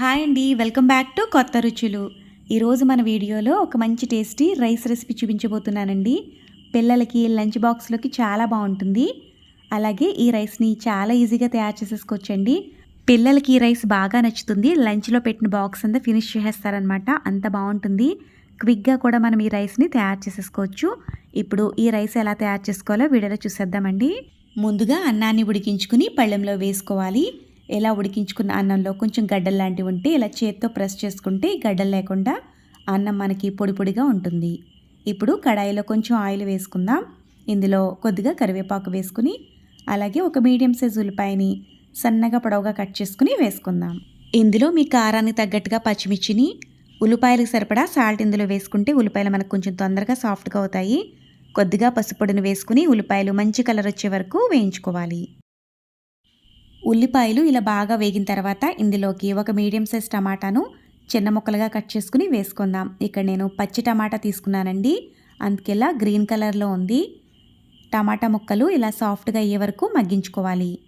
Hi అండి welcome back to కొత్త రుచులు. ఈరోజు మన వీడియోలో ఒక మంచి టేస్టీ రైస్ రెసిపీ చూపించబోతున్నానండి. పిల్లలకి లంచ్ బాక్స్లోకి చాలా బాగుంటుంది. అలాగే ఈ రైస్ని చాలా ఈజీగా తయారు చేసేసుకోవచ్చండి. పిల్లలకి ఈ రైస్ బాగా నచ్చుతుంది. లంచ్లో పెట్టిన బాక్స్ అంతా ఫినిష్ చేసేస్తారనమాట అంత బాగుంటుంది. క్విక్గా కూడా మనం ఈ రైస్ని తయారు చేసేసుకోవచ్చు. ఇప్పుడు ఈ రైస్ ఎలా తయారు చేసుకోవాలో వీడియోలో చూసేద్దామండి. ముందుగా అన్నాన్ని ఉడికించుకుని పళ్ళెంలో వేసుకోవాలి. ఎలా ఉడికించుకున్న అన్నంలో కొంచెం గడ్డలు లాంటివి ఉంటే ఇలా చేత్తో ప్రెస్ చేసుకుంటే గడ్డలు లేకుండా అన్నం మనకి పొడి పొడిగా ఉంటుంది. ఇప్పుడు కడాయిలో కొంచెం ఆయిల్ వేసుకుందాం. ఇందులో కొద్దిగా కరివేపాకు వేసుకుని అలాగే ఒక మీడియం సైజ్ ఉల్లిపాయని సన్నగా పొడవుగా కట్ చేసుకుని వేసుకుందాం. ఇందులో మీ కారానికి తగ్గట్టుగా పచ్చిమిర్చిని ఉల్లిపాయలకు సరిపడా సాల్ట్ ఇందులో వేసుకుంటే ఉల్లిపాయలు మనకు కొంచెం తొందరగా సాఫ్ట్గా అవుతాయి. కొద్దిగా పసుపొడిని వేసుకుని ఉల్లిపాయలు మంచి కలర్ వచ్చే వరకు వేయించుకోవాలి. ఉల్లిపాయలు ఇలా బాగా వేగిన తర్వాత ఇందులోకి ఒక మీడియం సైజ్ టమాటాను చిన్న ముక్కలుగా కట్ చేసుకుని వేసుకుందాం. ఇక్కడ నేను పచ్చి టమాటా తీసుకున్నానండి. అందుకెలా గ్రీన్ కలర్లో ఉంది. టమాటా ముక్కలు ఇలా సాఫ్ట్గా అయ్యే వరకు మగ్గించుకోవాలి.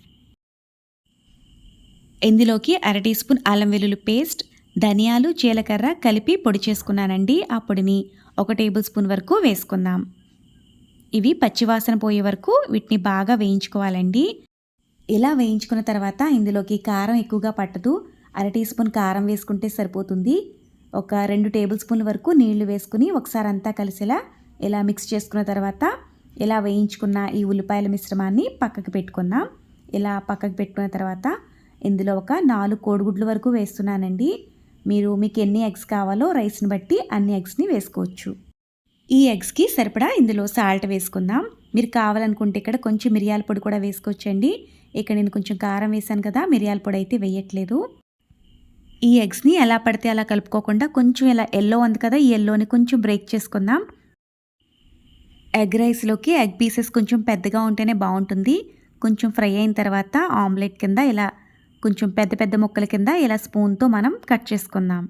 ఇందులోకి అర టీ స్పూన్ అల్లం వెల్లుల్లి పేస్ట్ ధనియాలు జీలకర్ర కలిపి పొడి చేసుకున్నానండి. ఆ పొడిని ఒక టేబుల్ స్పూన్ వరకు వేసుకుందాం. ఇవి పచ్చివాసన పోయే వరకు వీటిని బాగా వేయించుకోవాలండి. ఇలా వేయించుకున్న తర్వాత ఇందులోకి కారం ఎక్కువగా పట్టదు. అర టీ స్పూన్ కారం వేసుకుంటే సరిపోతుంది. ఒక రెండు టేబుల్ స్పూన్ల వరకు నీళ్ళు వేసుకుని ఒకసారి అంతా కలిసేలా ఇలా మిక్స్ చేసుకున్న తర్వాత ఇలా వేయించుకున్న ఈ ఉల్లిపాయల మిశ్రమాన్ని పక్కకు పెట్టుకుందాం. ఇలా పక్కకు పెట్టుకున్న తర్వాత ఇందులో ఒక నాలుగు కోడిగుడ్ల వరకు వేస్తున్నానండి. మీరు మీకు ఎన్ని ఎగ్స్ కావాలో రైస్ని బట్టి అన్ని ఎగ్స్ని వేసుకోవచ్చు. ఈ ఎగ్స్కి సరిపడా ఇందులో సాల్ట్ వేసుకుందాం. మీరు కావాలనుకుంటే ఇక్కడ కొంచెం మిరియాల పొడి కూడా వేసుకోవచ్చండి. ఇక్కడ నేను కొంచెం కారం వేసాను కదా మిరియాల పొడి అయితే వేయట్లేదు. ఈ ఎగ్స్ని ఎలా పడితే అలా కలుపుకోకుండా కొంచెం ఇలా ఎల్లో ఉంది కదా ఈ ఎల్లోని కొంచెం బ్రేక్ చేసుకుందాం. ఎగ్ రైస్లోకి ఎగ్ పీసెస్ కొంచెం పెద్దగా ఉంటేనే బాగుంటుంది. కొంచెం ఫ్రై అయిన తర్వాత ఆమ్లెట్ కింద ఇలా కొంచెం పెద్ద పెద్ద ముక్కల కింద ఇలా స్పూన్తో మనం కట్ చేసుకుందాం.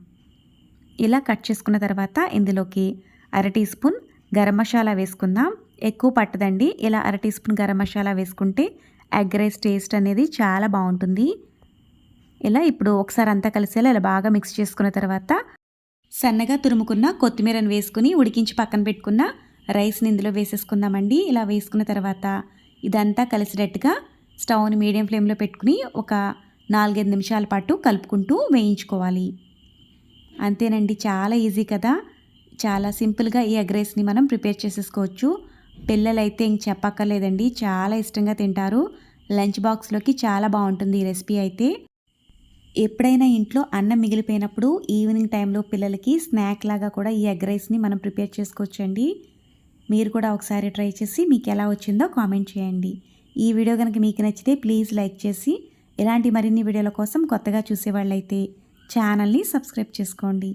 ఇలా కట్ చేసుకున్న తర్వాత ఇందులోకి అర టీ స్పూన్ గరం మసాలా వేసుకుందాం. ఎక్కువ పట్టదండి ఇలా అర టీ స్పూన్ గరం మసాలా వేసుకుంటే ఎగ్ రైస్ టేస్ట్ అనేది చాలా బాగుంటుంది. ఇలా ఇప్పుడు ఒకసారి అంతా కలిసేలా ఇలా బాగా మిక్స్ చేసుకున్న తర్వాత సన్నగా తురుముకున్న కొత్తిమీరని వేసుకుని ఉడికించి పక్కన పెట్టుకున్న రైస్ని ఇందులో వేసేసుకుందామండి. ఇలా వేసుకున్న తర్వాత ఇదంతా కలిసినట్టుగా స్టవ్ని మీడియం ఫ్లేమ్లో పెట్టుకుని ఒక నాలుగైదు నిమిషాల పాటు కలుపుకుంటూ వేయించుకోవాలి. అంతేనండి చాలా ఈజీ కదా. చాలా సింపుల్గా ఈ ఎగ్ రైస్ని మనం ప్రిపేర్ చేసేసుకోవచ్చు. పిల్లలైతే ఇంక చెప్పక్కర్లేదండి. చాలా ఇష్టంగా తింటారు. లంచ్ బాక్స్లోకి చాలా బాగుంటుంది ఈ రెసిపీ అయితే. ఎప్పుడైనా ఇంట్లో అన్నం మిగిలిపోయినప్పుడు ఈవినింగ్ టైంలో పిల్లలకి స్నాక్ లాగా కూడా ఈ ఎగ్ రైస్ని మనం ప్రిపేర్ చేసుకోవచ్చండి. మీరు కూడా ఒకసారి ట్రై చేసి మీకు ఎలా వచ్చిందో కామెంట్ చేయండి. ఈ వీడియో కనుక మీకు నచ్చితే ప్లీజ్ లైక్ చేసి ఇలాంటి మరిన్ని వీడియోల కోసం కొత్తగా చూసేవాళ్ళైతే ఛానల్ని సబ్స్క్రైబ్ చేసుకోండి.